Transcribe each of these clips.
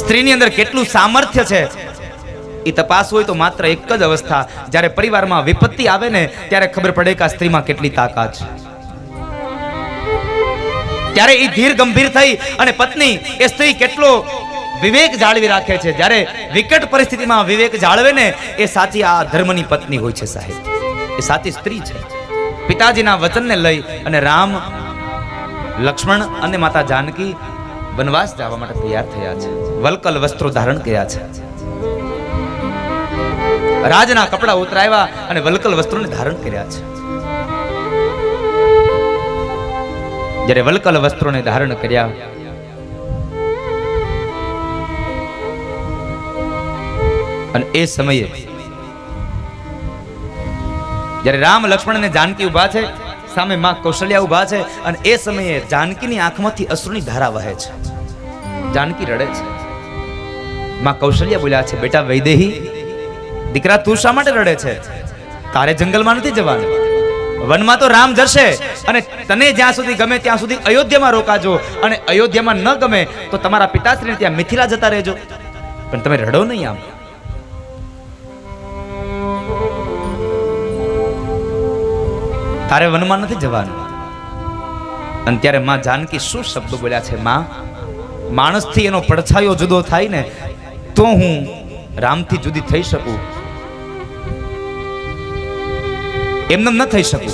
સ્ત્રીની અંદર કેટલું સામર્થ્ય છે, એ તપાસ હોય તો માત્ર એક જ અવસ્થા. જ્યારે પરિવારમાં વિપત્તિ આવે ને, ત્યારે ખબર પડે કે આ સ્ત્રીમાં કેટલી તાકાત છે. ત્યારે એ ધીર ગંભીર થઈ અને પત્ની એ સ્ત્રી કેટલો વિવેક જાળવી રાખે છે. જ્યારે વિકટ પરિસ્થિતિમાં વિવેક જાળવે ને, એ સાચી આ ધર્મની પત્ની હોય છે સાહેબ. એ સાચી સ્ત્રી છે. પિતાજીના વચનને લઈ અને રામ, લક્ષ્મણ અને માતા જાનકી વનવાસ જવા માટે તૈયાર થયા છે. વલકલ વસ્ત્રો ધારણ કર્યા છે. રાજના કપડા ઉતરાવ્યા અને વલકલ વસ્ત્રોને ધારણ કર્યા છે. જ્યારે વલકલ વસ્ત્રોને ધારણ કર્યા, અને એ સમયે જ્યારે રામ લક્ષ્મણ અને જાનકી ઊભા છે સામે માં કૌશલ્યા ઊભા છે અને એ સમયે જાનકીની આંખમાંથી અશ્રુની ધારા વહે છે. જાનકી રડે છે. માં કૌશલ્યા બોલ્યા છે, બેટા વૈદેહી, દીકરા તું શા માટે રડે છે? તારે જંગલમાં નથી જવાનું. વનમાં તો રામ જશે અને તને જ્યાં સુધી ગમે ત્યાં સુધી અયોધ્યામાં રોકાજો અને અયોધ્યામાં ન ગમે તો તમારા પિતાશ્રીને ત્યાં મિથિલા જતા રહેજો. પણ તમે રડો નહીં આમ. તારે વનમાં નથી જવાનું. અને ત્યારે માં જાનકી શું શબ્દ બોલ્યા છે માં? માણસથી એનો પડછાયો જુદો થાય ને, તો હું રામથી જુદી થઈ શકું? એમને ન થઈ શકું.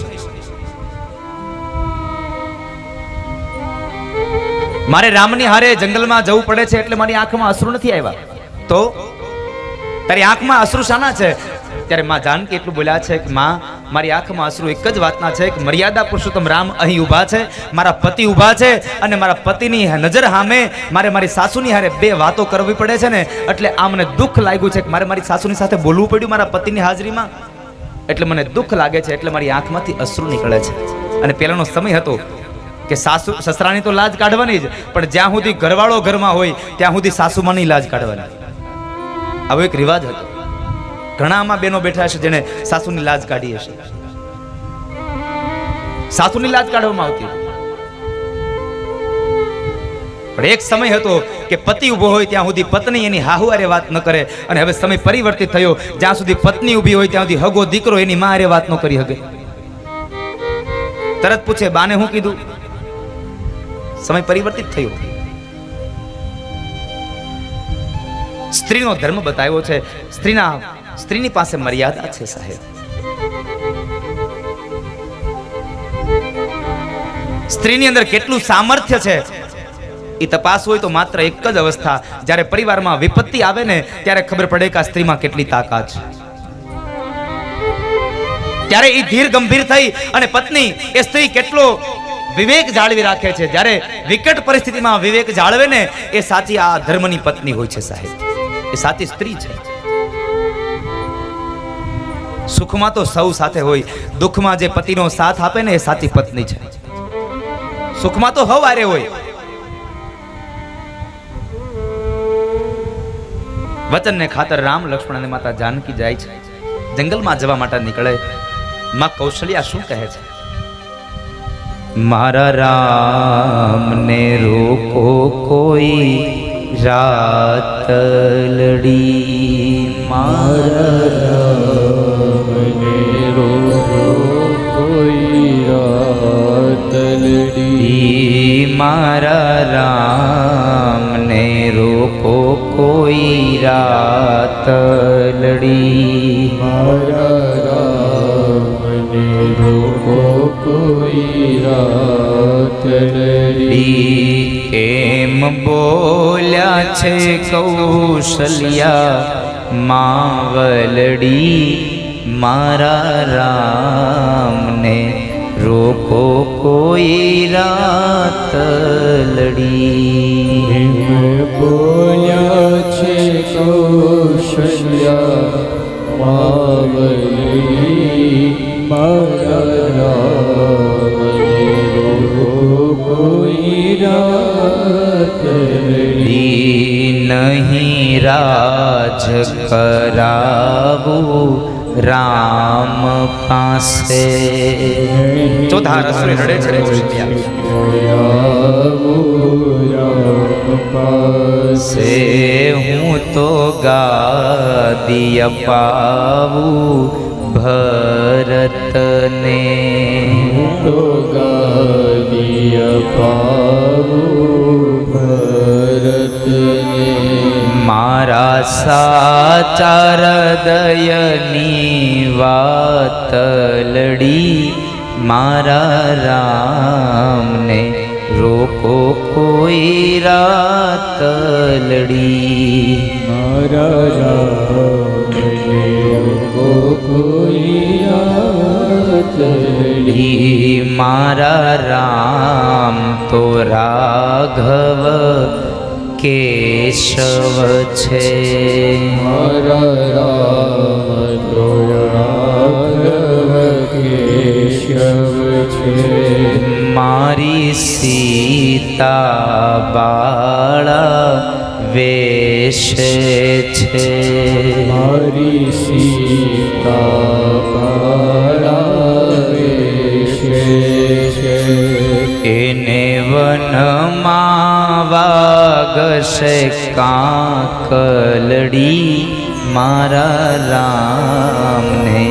મારે રામની હારે જંગલમાં જવું પડે છે એટલે મારી આંખમાં અશ્રુ નથી આવ્યા. તો? તારી આંખમાં અશ્રુ શાના છે? ત્યારે માં જાનકી એટલું બોલ્યા છે કે માં મારી આંખમાં અશ્રુ એક જ વાતના છે કે મર્યાદા પુરુષોત્તમ રામ અહીં ઊભા છે, મારા પતિ ઊભા છે અને મારા પતિની નજર સામે મારે મારી સાસુની હારે બે વાતો કરવી પડે છે ને, એટલે આ મને દુઃખ લાગ્યું છે કે મારે મારી સાસુની સાથે બોલવું પડ્યું મારા પતિની હાજરીમાં. એટલે મને દુઃખ લાગે છે, એટલે મારી આંખમાંથી અશ્રુ નીકળે છે. અને પહેલાંનો સમય હતો કે સાસુ, સસરાની તો લાજ કાઢવાની જ, પણ જ્યાં સુધી ઘરવાળો ઘરમાં હોય, ત્યાં સુધી સાસુમાની લાજ કાઢવાની. આવો એક રિવાજ હતો. ઘણા આમાં બેનો બેઠા હશે જેને સાસુની લાજ કાઢી હશે. સાસુની લાજ કાઢવામાં આવતી પણ એક સમય હતો કે પતિ ઊભો હોય ત્યાં સુધી પત્ની એની હાહુઆરે વાત ન કરે અને હવે સમય પરિવર્તિત થયો. જ્યાં સુધી પત્ની ઊભી હોય ત્યાં સુધી હગો દીકરો એની મારે વાત ન કરી શકે તરત પૂછે, બાને હું કીધું? સમય પરિવર્તિત થયો. સ્ત્રીનો ધર્મ બતાવ્યો છે. સ્ત્રીના સ્ત્રીની પાસે મર્યાદા છે, સાહેબ. સ્ત્રીની અંદર કેટલું સામર્થ્ય છે? એ તપાસ હોય તો માત્ર એક જ અવસ્થા. જ્યારે પરિવારમાં વિપત્તિ આવે ને, ત્યારે ખબર પડે કે આ સ્ત્રીમાં કેટલી તાકાત છે. ત્યારે એ ધીર ગંભીર થઈ અને પત્ની એ સ્ત્રી કેટલો વિવેક જાળવી રાખે છે. જ્યારે વિકટ પરિસ્થિતિમાં વિવેક જાળવે ને, એ સાચી આ ધર્મની પત્ની હોય છે, સાહેબ. એ સાચી સ્ત્રી છે. સુખમાં તો સૌ સાથે હોય. દુઃખમાં જે પતિનો સાથ આપે ને એ સાચી પત્ની છે. સુખમાં તો હવ આરે હોય. વચનને ખાતર રામ લક્ષ્મણ અને માતા જાનકી જાય છે. જંગલમાં જવા માટે નીકળે. માં કૌશલ્યા શું કહે છે? મારા રામને રોકો કોઈ રાત લડી. મારા ઈ મારા રામને રોકો કોઈ રાત લડી મારા રામને રોકો કોઈ રાતલડી. કેમ બોલ્યા છે કૌશલ્યા માવલડી? મારા રામને રોકો કોઈ રાત લડી. બોલ્યા છે કૌશલ્યા માવલી મારા કોઈ રાતલડી ઈ નહીં રાજ કરાવું. રામ પાસે ચોથા રસોઈ રડે છે. હું તો ગાદી અપાવું ભરતને તો ગાદી પાવું મારા વાત લડી મારા રામને રોકો કોઈ રાતલડી મારા રામને રોકો કોઈ રાત લડી. મારા રામ તો રાઘવ કેશવ છે. મારા રામ કેશવ છે મારી સીતા બાળા વેશ છે. મારી સીતા છે એને વનમાં વાગશે કાકલડી મારા રામને.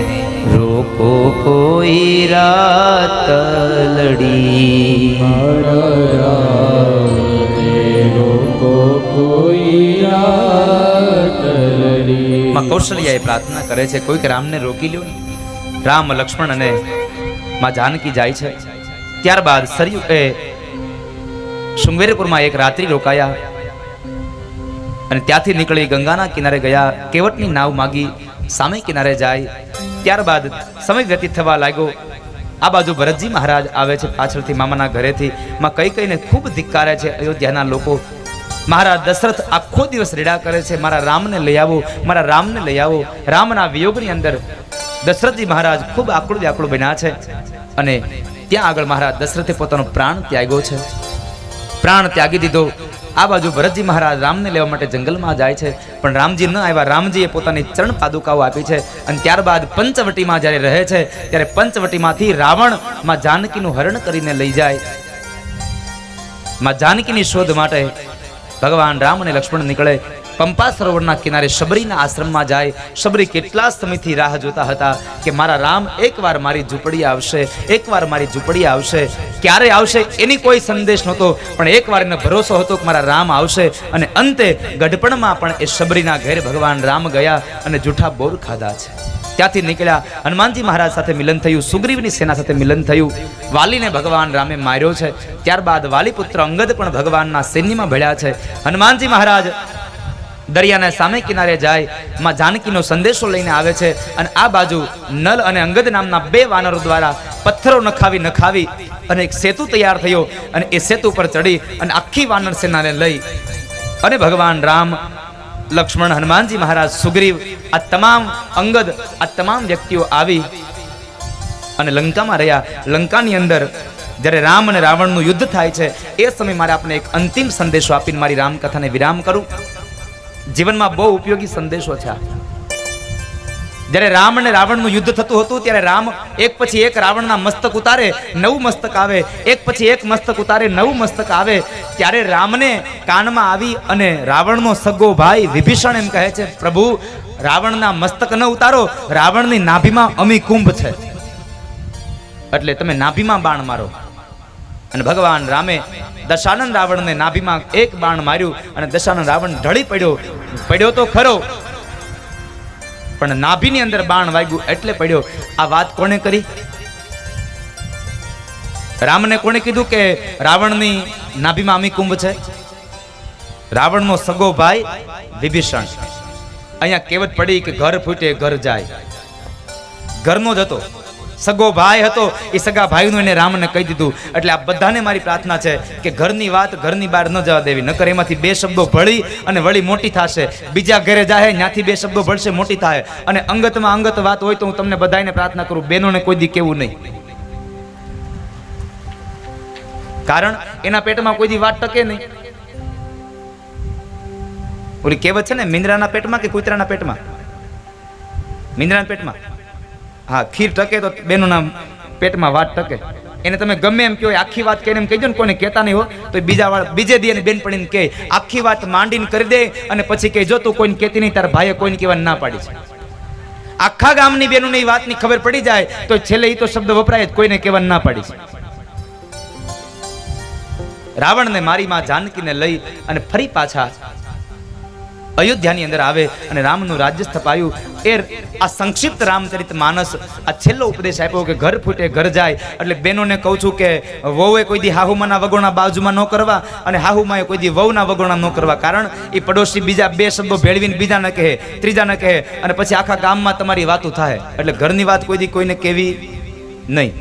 રોકો કોઈ રાત લડી કોઈ માં કૌશલ્યાએ પ્રાર્થના કરે છે, કોઈક રામને રોકી લ્યો રામ, લક્ષ્મણ અને માં જાનકી જાય છે. ત્યારબાદ સરયુ એ શૃંગેરપુરમાં એક રાત્રિ રોકાયા અને ત્યાંથી નીકળી ગંગાના કિનારે ગયા. કેવટની નાવ માગી સામે કિનારે જાય. ત્યારબાદ સમય વ્યતીત થવા લાગ્યો. આ બાજુ ભરતજી મહારાજ આવે છે પાછળથી મામાના ઘરેથી. માં કઈ કઈને ખૂબ ધિક્કારે છે. અયોધ્યાના લોકો મહારાજ દશરથ આખો દિવસ રેડા કરે છે. મારા રામને લઈ આવો, મારા રામને લઈ આવો. રામના વિયોગની અંદર દશરથજી મહારાજ ખૂબ આકડું વ્યાકડું બન્યા છે. અને ત્યાં આગળ મહારાજ દશરથે પોતાનો પ્રાણ ત્યાગ્યો છે. પ્રાણ ત્યાગી દીધો. આ બાજુ ભરતજી મહારાજ રામને લેવા માટે જંગલમાં જાય છે. પણ રામજી ન આવ્યા. રામજીએ પોતાની ચરણ પાદુકાઓ આપી છે અને ત્યારબાદ પંચવટીમાં જ્યારે રહે છે, ત્યારે પંચવટીમાંથી રાવણમાં જાનકીનું હરણ કરીને લઈ જાય. માં જાનકીની શોધ માટે ભગવાન રામ અને લક્ષ્મણ નીકળે. પંપા સરોવરના કિનારે શબરીના આશ્રમમાં જાય, શબરી કેટલા સમયથી રાહ જોતા હતા કે મારા રામ એકવાર મારી ઝૂંપડી આવશે, એકવાર મારી ઝૂંપડી આવશે. ક્યારે આવશે એની કોઈ સંદેશ નહોતો, પણ એકવાર એને ભરોસો હતો કે મારા રામ આવશે અને અંતે ગઢપણમાં પણ એ શબરીના ઘેર ભગવાન રામ ગયા અને જૂઠા બોર ખાધા છે. ત્યાંથી નીકળ્યા. હનુમાનજી મહારાજ સાથે મિલન થયું, સુગ્રીવની સેના સાથે મિલન થયું. વાલીને ભગવાન રામે માર્યો છે. ત્યારબાદ વાલી પુત્ર અંગદ પણ ભગવાનના સૈન્યમાં ભળ્યા છે. હનુમાનજી મહારાજ દરિયાના સામે કિનારે જાય, માં જાનકીનો સંદેશો લઈને આવે છે અને આ બાજુ નલ અને અંગદ નામના બે વાનરો દ્વારા પથ્થરો નખાવી નખાવી અને એક સેતુ તૈયાર થયો અને એ સેતુ પર ચડી અને આખી વાનર સેનાને લઈ અને ભગવાન રામ, લક્ષ્મણ, હનુમાનજી મહારાજ, સુગ્રીવ, આ તમામ અંગદ, આ તમામ વ્યક્તિઓ આવી અને લંકામાં રહ્યા. લંકાની અંદર જ્યારે રામ અને રાવણનું યુદ્ધ થાય છે, એ સમય મારે આપણે એક અંતિમ સંદેશો આપીને મારી રામકથાને વિરામ કરું. જીવનમાં બહુ ઉપયોગી સંદેશો છે જ્યારે રામ અને રાવણનું યુદ્ધ થતું હતું, ત્યારે રામ એક પછી એક રાવણના મસ્તક ઉતારે, નવું મસ્તક આવે. એક પછી એક મસ્તક ઉતારે, નવું મસ્તક આવે. ત્યારે રામને કાનમાં આવી અને રાવણનો સગો ભાઈ વિભીષણ એમ કહે છે, પ્રભુ, રાવણના મસ્તક ન ઉતારો, રાવણની નાભીમાં અમી કુંભ છે. એટલે તમે નાભીમાં બાણ મારો. અને ભગવાન રામે દશાનંદ રાવણને નાભીમાં એક બાણ માર્યું અને દશાનંદ રાવણ ઢળી પડ્યો. પડ્યો તો ખરો. પણ નાભીની અંદર બાણ વાગ્યું એટલે પડ્યો. આ વાત કોણે કરી? રામને કોણે કીધું કે રાવણની નાભીમાં અમી કુંભ છે? રાવણનો સગો ભાઈ વિભીષણ. અહીંયા કહેવત પડી કે ઘર ફૂટે, ઘર જાય. ઘરનો જ હતો. સગો ભાઈ હતો, એ સગા ભાઈનું એને રામને કહી દીધું. એટલે આ બધાને મારી પ્રાર્થના છે કે ઘરની વાત ઘરની બહાર ન જવા દેવી, નકર એમાંથી બે શબ્દો ભળી અને વળી મોટી થશે. બીજા ઘરે જાય ત્યાંથી બે શબ્દો ભળશે, મોટી થાય અને અંગતમાં અંગત વાત હોય તો હું તમને બધાને પ્રાર્થના કરું, બહેનોને કોઈ દી કેવું નહીં. કારણ એના પેટમાં કોઈ દી વાત ટકે નહીં. ઓલી કહેવત છે ને મીંદરાના પેટમાં કે કૂતરાના પેટમાં? મીંદરાના પેટમાં? હા, ખીર ટકે તો નામ પેટમાં વાત ટકે. એને તમે ગમે એમ કહો આખી વાત કહીને એમ કહીજો ને, કોઈને કહેતા નહીં હો, તો બીજા વાળ બીજે દી અને બેન પડીને કહે, આખી વાત માંડીને કરી દે અને પછી કહે, જો તું કોઈને કહેતી નહીં, તારા ભાઈએ કોઈને કહેવાની ના પાડી છે. આખા ગામની બેનોને એ વાતની ખબર પડી જાય, તો છેલ્લે એ તો શબ્દ વપરાય જ, કોઈને કહેવાની ના પાડી છે. રાવણને મારી માં જાનકીને લઈ અને ફરી પાછા અયોધ્યાની અંદર આવે અને રામનું રાજ્ય સ્થપાયું. એ આ સંક્ષિપ્ત રામચરિત માનસ આ છેલ્લો ઉપદેશ આપ્યો કે ઘર ફૂટે, ઘર જાય. એટલે બહેનોને કહું છું કે વહુએ કોઈ દી હાહુમાના વગોણા બાજુમાં ન કરવા અને હાહુમાએ કોઈ દી વહુના વગોણા ન કરવા. કારણ એ પડોશી બીજા બે શબ્દો ભેળવીને બીજાને કહે ત્રીજાને કહે અને પછી આખા ગામમાં તમારી વાતો થાય. એટલે ઘરની વાત કોઈ દી કોઈને કહેવી નહીં.